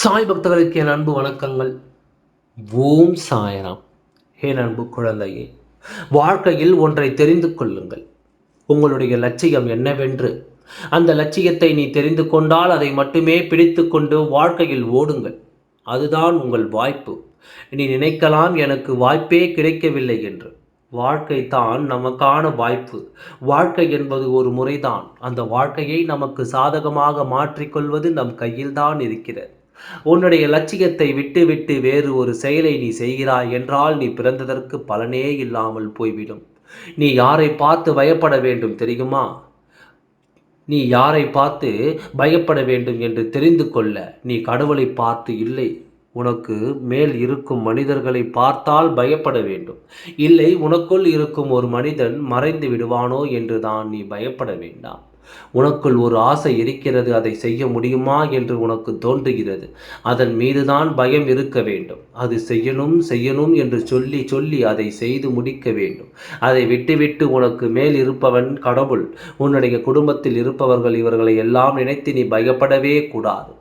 சாய் பக்தர்களுக்கு என் அன்பு வணக்கங்கள். ஓம் சாயராம். என் அன்பு குழந்தையே வாழ்க்கையில் ஒன்றை தெரிந்து கொள்ளுங்கள். உங்களுடைய லட்சியம் என்னவென்று? அந்த லட்சியத்தை நீ தெரிந்து கொண்டால் அதை மட்டுமே பிடித்து கொண்டு வாழ்க்கையில் ஓடுங்கள். அதுதான் உங்கள் வாய்ப்பு. நீ நினைக்கலாம் எனக்கு வாய்ப்பே கிடைக்கவில்லை என்று. வாழ்க்கை தான் நமக்கான வாய்ப்பு. வாழ்க்கை என்பது ஒரு முறைதான். அந்த வாழ்க்கையை நமக்கு சாதகமாக மாற்றிக்கொள்வது நம் கையில்தான் இருக்கிறது. உன்னுடைய லட்சியத்தை விட்டுவிட்டு வேறு ஒரு செயலை நீ செய்கிறாய் என்றால் நீ பிறந்ததற்கு பலனே இல்லாமல் போய்விடும். நீ யாரை பார்த்து பயப்பட வேண்டும் தெரியுமா? நீ யாரை பார்த்து பயப்பட வேண்டும் என்று தெரிந்து கொள்ள நீ கடவுளை பார்த்து இல்லை. உனக்கு மேல் இருக்கும் மனிதர்களை பார்த்தால் பயப்பட வேண்டும். இல்லை உனக்குள் இருக்கும் ஒரு மனிதன் மறைந்து விடுவானோ என்று தான் நீ பயப்பட வேண்டாம். உனக்குள் ஒரு ஆசை இருக்கிறது அதை செய்ய முடியுமா என்று உனக்கு தோன்றுகிறது. அதன் மீதுதான் பயம் இருக்க வேண்டும். அது செய்யணும் செய்யணும் என்று சொல்லி சொல்லி அதை செய்து முடிக்க வேண்டும். அதை விட்டுவிட்டு உனக்கு மேல் இருப்பவன் கடவுள். உன்னுடைய குடும்பத்தில் இருப்பவர்கள் இவர்களை எல்லாம் நினைத்து நீ பயப்படவே கூடாது.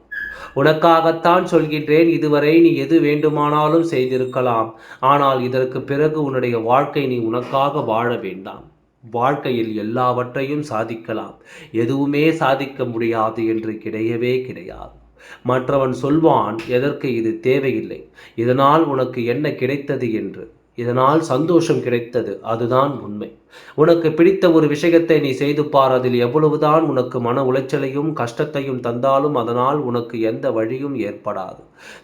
உனக்காகத்தான் சொல்கின்றேன் இதுவரை நீ எது வேண்டுமானாலும் செய்திருக்கலாம். ஆனால் இதற்கு பிறகு உன்னுடைய வாழ்க்கை நீ உனக்காக வாழ வேண்டாம். வாழ்க்கையில் எல்லாவற்றையும் சாதிக்கலாம். எதுவுமே சாதிக்க முடியாது என்று கிடையவே கிடையாது. மற்றவன் சொல்வான் எதற்கு இது தேவையில்லை? இதனால் உனக்கு என்ன கிடைத்தது? என்று. இதனால் சந்தோஷம் கிடைத்தது. அதுதான் உண்மை. உனக்கு பிடித்த ஒரு விஷயத்தை நீ செய்து பார். அதில் எவ்வளவுதான் உனக்கு மன உளைச்சலையும் கஷ்டத்தையும் தந்தாலும் அதனால் உனக்கு எந்த வழியும் ஏற்படாது.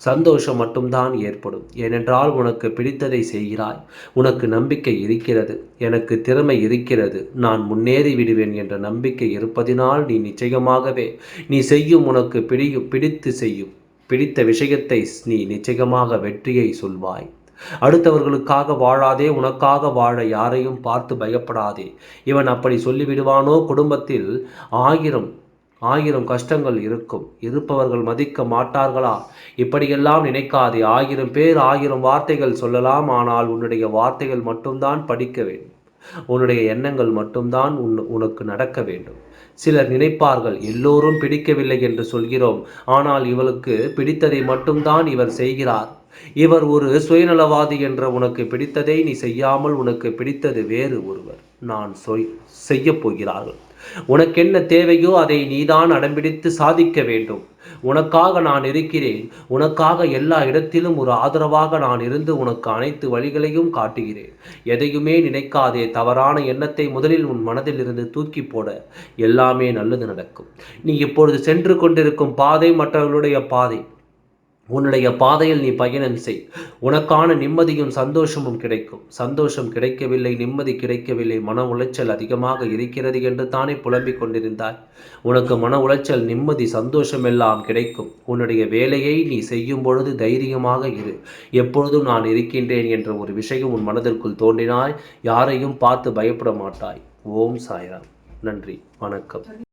சந்தோஷம் மட்டும்தான் ஏற்படும். ஏனென்றால் உனக்கு பிடித்ததை செய்கிறாய். உனக்கு நம்பிக்கை இருக்கிறது. எனக்கு திறமை இருக்கிறது. நான் முன்னேறி விடுவேன் என்ற நம்பிக்கை இருப்பதினால் நீ நிச்சயமாகவே நீ செய்யும் உனக்கு பிடியும் பிடித்து செய்யும் பிடித்த விஷயத்தை நீ நிச்சயமாக வெற்றியை சொல்வாய். அடுத்தவர்களுக்காக வாழாதே உனக்காக வாழ யாரையும் பார்த்து பயப்படாதே. இவன் அப்படி சொல்லிவிடுவானோ? குடும்பத்தில் ஆயிரம் ஆயிரம் கஷ்டங்கள் இருக்கும். இருப்பவர்கள் மதிக்க மாட்டார்களா? இப்படியெல்லாம் நினைக்காதே. ஆயிரம் பேர் ஆயிரம் வார்த்தைகள் சொல்லலாம் ஆனால் உன்னுடைய வார்த்தைகள் மட்டும்தான் படிக்க வேண்டும். உன்னுடைய எண்ணங்கள் மட்டும்தான் உன் உனக்கு நடக்க வேண்டும். சிலர் நினைப்பார்கள் எல்லோரும் பிடிக்கவில்லை என்று சொல்கிறோம். ஆனால் இவளுக்கு பிடித்ததை மட்டும்தான் இவர் செய்கிறார். இவர் ஒரு சுயநலவாதி என்ற உனக்கு பிடித்ததை நீ செய்யாமல் உனக்கு பிடித்தது வேறு ஒருவர். நான் சொய் செய்ய போகிறார்கள். உனக்கென்ன தேவையோ அதை நீதான் அடம்பிடித்து சாதிக்க வேண்டும். உனக்காக நான் இருக்கிறேன். உனக்காக எல்லா இடத்திலும் ஒரு ஆதரவாக நான் இருந்து உனக்கு அனைத்து வழிகளையும் காட்டுகிறேன். எதையுமே நினைக்காதே. தவறான எண்ணத்தை முதலில் உன் மனதில் இருந்து தூக்கி போட. எல்லாமே நல்லது நடக்கும். நீ இப்பொழுது சென்று கொண்டிருக்கும் பாதை மற்றவர்களுடைய பாதை. உன்னுடைய பாதையில் நீ பயணம் செய். உனக்கான நிம்மதியும் சந்தோஷமும் கிடைக்கும். சந்தோஷம் கிடைக்கவில்லை நிம்மதி கிடைக்கவில்லை. மன உளைச்சல் அதிகமாக இருக்கிறது என்று தானே புலம்பிக் கொண்டிருந்தாய். உனக்கு மன உளைச்சல் நிம்மதி சந்தோஷம் எல்லாம் கிடைக்கும். உன்னுடைய வேலையை நீ செய்யும் பொழுது தைரியமாக இரு. எப்பொழுதும் நான் இருக்கின்றேன் என்ற ஒரு விஷயம் உன் மனதிற்குள் தோன்றினாய். யாரையும் பார்த்து பயப்பட மாட்டாய். ஓம் சாய்ராம். நன்றி. வணக்கம்.